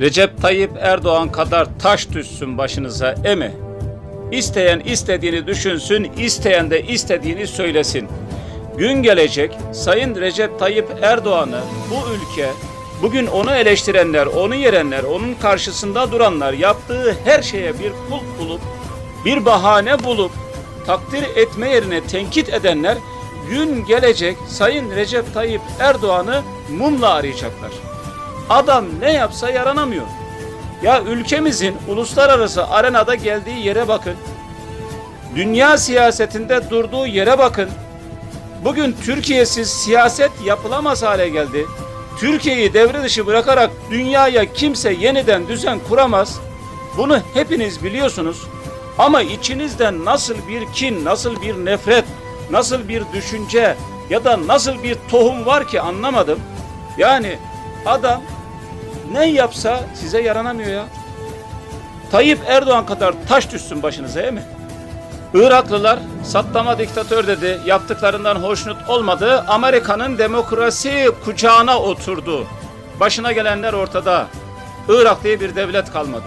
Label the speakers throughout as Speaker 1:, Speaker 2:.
Speaker 1: Recep Tayyip Erdoğan kadar taş düşsün başınıza eme. İsteyen istediğini düşünsün, isteyen de istediğini söylesin. Gün gelecek Sayın Recep Tayyip Erdoğan'ı bu ülke, bugün onu eleştirenler, onu yerenler, onun karşısında duranlar yaptığı her şeye bir kulp bulup, bir bahane bulup, takdir etme yerine tenkit edenler gün gelecek Sayın Recep Tayyip Erdoğan'ı mumla arayacaklar. Adam ne yapsa yaranamıyor. Ya ülkemizin uluslararası arenada geldiği yere bakın. Dünya siyasetinde durduğu yere bakın. Bugün Türkiye'siz siyaset yapılamaz hale geldi. Türkiye'yi devre dışı bırakarak dünyaya kimse yeniden düzen kuramaz. Bunu hepiniz biliyorsunuz. Ama içinizde nasıl bir kin, nasıl bir nefret, nasıl bir düşünce ya da nasıl bir tohum var ki anlamadım. Yani adam ne yapsa size yaranamıyor ya. Tayyip Erdoğan kadar taş düşsün başınıza değil mi? Iraklılar Saddam'a diktatör dedi, yaptıklarından hoşnut olmadı. Amerika'nın demokrasi kucağına oturdu. Başına gelenler ortada. Irak diye bir devlet kalmadı.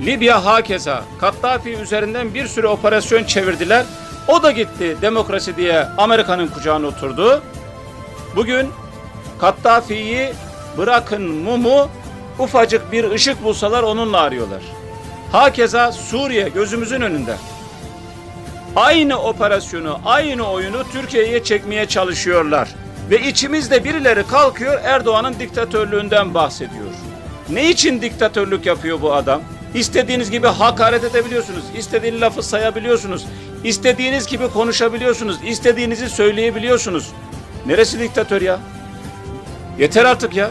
Speaker 1: Libya hakeza. Kaddafi üzerinden bir sürü operasyon çevirdiler. O da gitti demokrasi diye Amerika'nın kucağına oturdu. Bugün Kaddafi'yi bırakın mumu ufacık bir ışık bulsalar onunla arıyorlar. Hakeza Suriye gözümüzün önünde. Aynı operasyonu, aynı oyunu Türkiye'ye çekmeye çalışıyorlar. Ve içimizde birileri kalkıyor Erdoğan'ın diktatörlüğünden bahsediyor. Ne için diktatörlük yapıyor bu adam? İstediğiniz gibi hakaret edebiliyorsunuz. istediğiniz lafı sayabiliyorsunuz. istediğiniz gibi konuşabiliyorsunuz. istediğinizi söyleyebiliyorsunuz. Neresi diktatör ya? Yeter artık ya.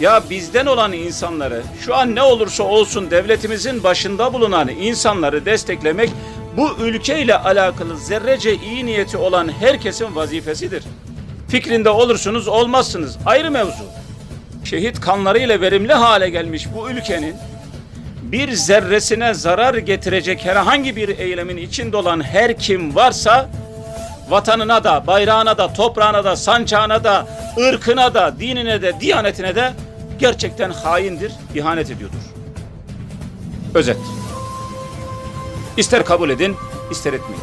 Speaker 1: Ya bizden olan insanları şu an ne olursa olsun devletimizin başında bulunan insanları desteklemek bu ülkeyle alakalı zerrece iyi niyeti olan herkesin vazifesidir. Fikrinde olursunuz olmazsınız ayrı mevzu. Şehit kanlarıyla verimli hale gelmiş bu ülkenin bir zerresine zarar getirecek herhangi bir eylemin içinde olan her kim varsa vatanına da, bayrağına da, toprağına da, sancağına da, ırkına da, dinine de, diyanetine de gerçekten haindir, ihanet ediyordur. Özet. İster kabul edin, ister etmeyin.